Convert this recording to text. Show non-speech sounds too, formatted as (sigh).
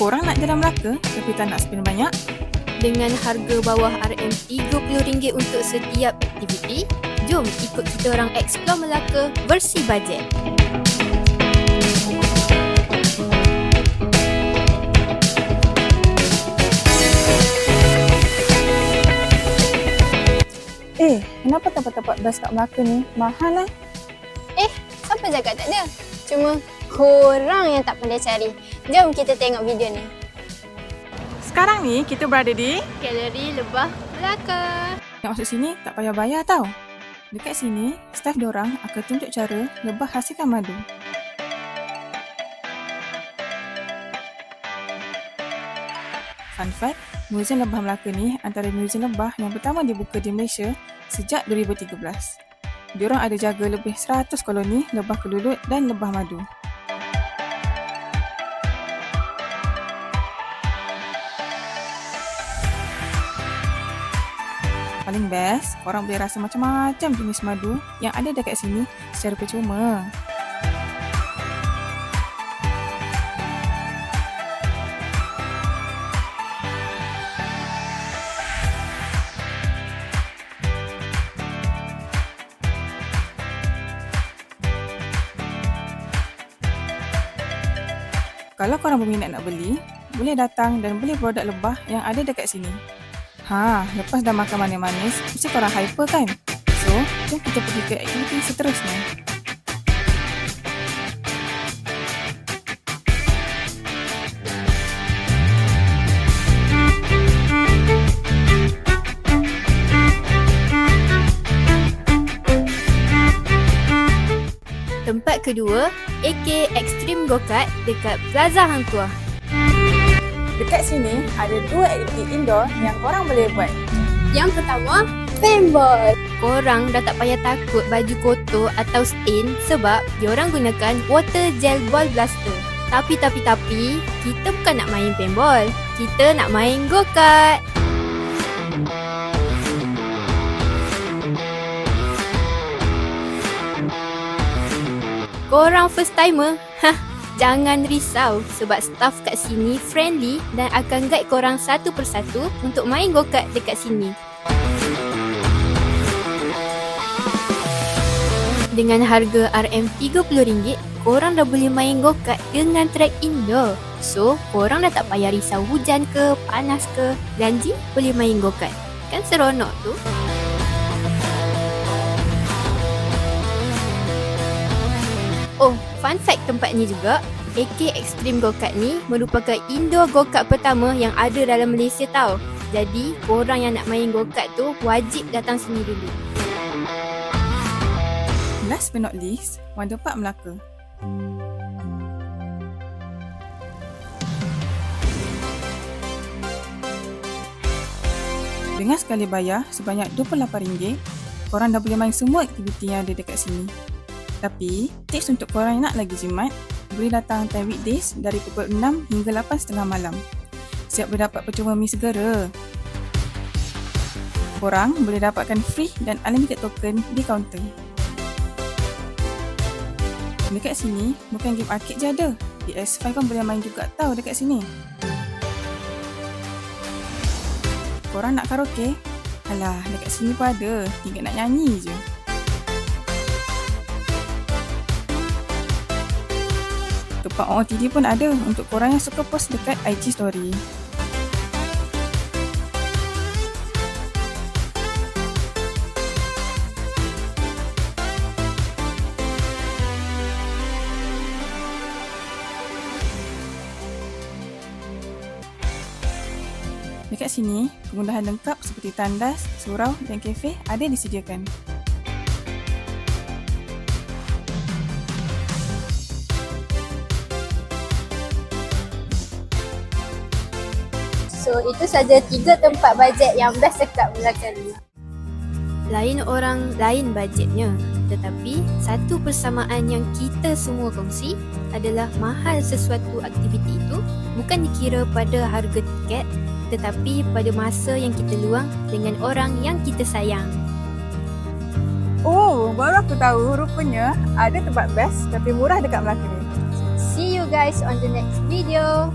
Korang nak jalan Melaka tapi tak nak spend banyak? Dengan harga bawah RM30 untuk setiap aktiviti, jom ikut kita orang explore Melaka versi bajet. Eh, kenapa tempat-tempat best kat Melaka ni mahal lah? Siapa cakap tak ada? Cuma korang yang tak pandai cari. Jom kita tengok video ni. Sekarang ni kita berada di Galeri Lebah Melaka. Nak masuk sini tak payah bayar tau. Dekat sini, staf diorang akan tunjuk cara lebah hasilkan madu. Fun fact, Museum Lebah Melaka ni antara museum lebah yang pertama dibuka di Malaysia sejak 2013. Diorang ada jaga lebih 100 koloni lebah kelulut dan lebah madu. Paling best, korang boleh rasa macam-macam jenis madu yang ada dekat sini secara percuma. Kalau korang berminat nak beli, boleh datang dan beli produk lebah yang ada dekat sini. Ha, lepas dah makan manis-manis, mesti korang hyper kan? So, jom kita pergi ke aktiviti seterusnya. Tempat kedua, AK Extreme Go-Kart dekat Plaza Hang Tuah. Dekat sini, ada dua aktiviti indoor yang korang boleh buat. Yang pertama, paintball. Korang dah tak payah takut baju kotor atau stain sebab diorang gunakan water gel ball blaster. Tapi tapi tapi, kita bukan nak main paintball. Kita nak main go-kart. Korang first timer? Hah, (laughs) jangan risau sebab staff kat sini friendly dan akan guide korang satu persatu untuk main go-kart dekat sini. Dengan harga RM30, korang dah boleh main go-kart dengan track indoor. So, korang dah tak payah risau hujan ke, panas ke, janji boleh main go-kart. Kan seronok tu? Oh, fun fact tempat ni juga, AK Extreme Go-Kart ni merupakan indoor go-kart pertama yang ada dalam Malaysia tau. Jadi, korang yang nak main go-kart tu wajib datang sini dulu. Last but not least, Wonder Park Melaka. Dengan sekali bayar sebanyak RM28, korang dah boleh main semua aktiviti yang ada dekat sini. Tapi, tips untuk korang yang nak lagi jimat, boleh datang time weekdays dari pukul 6 hingga 8.30 malam. Siap berdapat percuma mi segera. Korang boleh dapatkan free dan unlimited token di kaunter. Dekat sini, bukan game arcade je ada. PS5 pun boleh main juga tau dekat sini. Korang nak karaoke? Alah, dekat sini pun ada. Tinggal nak nyanyi je. Tempat OOTD pun ada untuk korang yang suka post dekat IG story. Dekat sini, kemudahan lengkap seperti tandas, surau dan kafe ada disediakan. So, itu saja tiga tempat bajet yang best dekat Melaka ni. Lain orang, lain bajetnya. Tetapi, satu persamaan yang kita semua kongsi adalah mahal sesuatu aktiviti itu bukan dikira pada harga tiket tetapi pada masa yang kita luang dengan orang yang kita sayang. Oh, baru aku tahu rupanya ada tempat best tapi murah dekat Melaka ni. See you guys on the next video.